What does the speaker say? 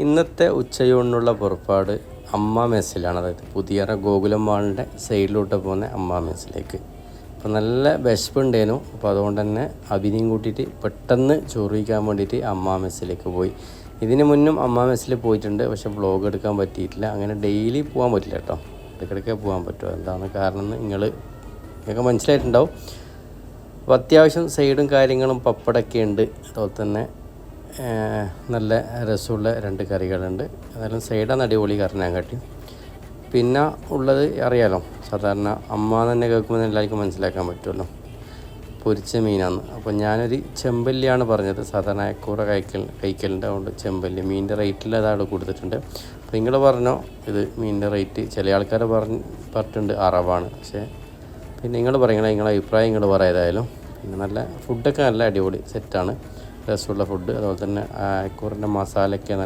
ഇന്നത്തെ ഉച്ചയൂണിനുള്ള പുറപ്പാട് അമ്മ മെസ്സിലാണ്. അതായത് പുതിയറ ഗോകുലം മാളിന്റെ സൈഡിലോട്ട് പോകുന്ന അമ്മ മെസ്സിലേക്ക്. അപ്പോൾ നല്ല വിശപ്പുണ്ടേനു. അപ്പോൾ അതുകൊണ്ട് തന്നെ അഭിനയം കൂട്ടിയിട്ട് പെട്ടെന്ന് ചോറിക്കാൻ വേണ്ടിയിട്ട് അമ്മ മെസ്സിലേക്ക് പോയി. ഇതിന് മുന്നും അമ്മ മെസ്സിൽ പോയിട്ടുണ്ട്. പക്ഷെ ബ്ലോഗ് എടുക്കാൻ പറ്റിയിട്ടില്ല. അങ്ങനെ ഡെയിലി പോകാൻ പറ്റില്ല കേട്ടോ. ഇടയ്ക്കിടയ്ക്ക് പോകാൻ പറ്റുമോ എന്താണ് കാരണം നിങ്ങൾ നിങ്ങൾക്ക് മനസ്സിലായിട്ടുണ്ടാവും. അപ്പോൾ അത്യാവശ്യം സൈഡും കാര്യങ്ങളും പപ്പടൊക്കെ ഉണ്ട്. അതുപോലെ തന്നെ നല്ല രസമുള്ള രണ്ട് കറികളുണ്ട്. എന്നാലും സൈഡാണ് അടിപൊളി കറി ഞാൻ കാട്ടി. പിന്നെ ഉള്ളത് അറിയാലോ സാധാരണ അമ്മ തന്നെ കേൾക്കുമ്പോൾ എല്ലാവർക്കും മനസ്സിലാക്കാൻ പറ്റുമല്ലോ. പൊരിച്ച മീനാണ് അപ്പോൾ ഞാനൊരു ചെമ്പല്ലിയാണ് പറഞ്ഞത്. സാധാരണ അയക്കൂറ കഴിക്കൽ കഴിക്കലിന്റെ അതുകൊണ്ട് ചെമ്പല്ലി. മീനിന്റെ റേറ്റിൽ അതവിടെ കൊടുത്തിട്ടുണ്ട്. അപ്പോൾ നിങ്ങൾ പറഞ്ഞോ ഇത് മീനിന്റെ റേറ്റ്. ചില ആൾക്കാർ പറഞ്ഞ് പറഞ്ഞിട്ടുണ്ട് അറവാണ്. പക്ഷേ പിന്നെ നിങ്ങൾ പറയണേ നിങ്ങളുടെ അഭിപ്രായം നിങ്ങൾ പറയാതായാലും പിന്നെ നല്ല ഫുഡൊക്കെ നല്ല അടിപൊളി സെറ്റാണ് രസമുള്ള ഫുഡ് അതുപോലെ തന്നെ അയക്കൂറിന്റെ മസാലയൊക്കെ നല്ല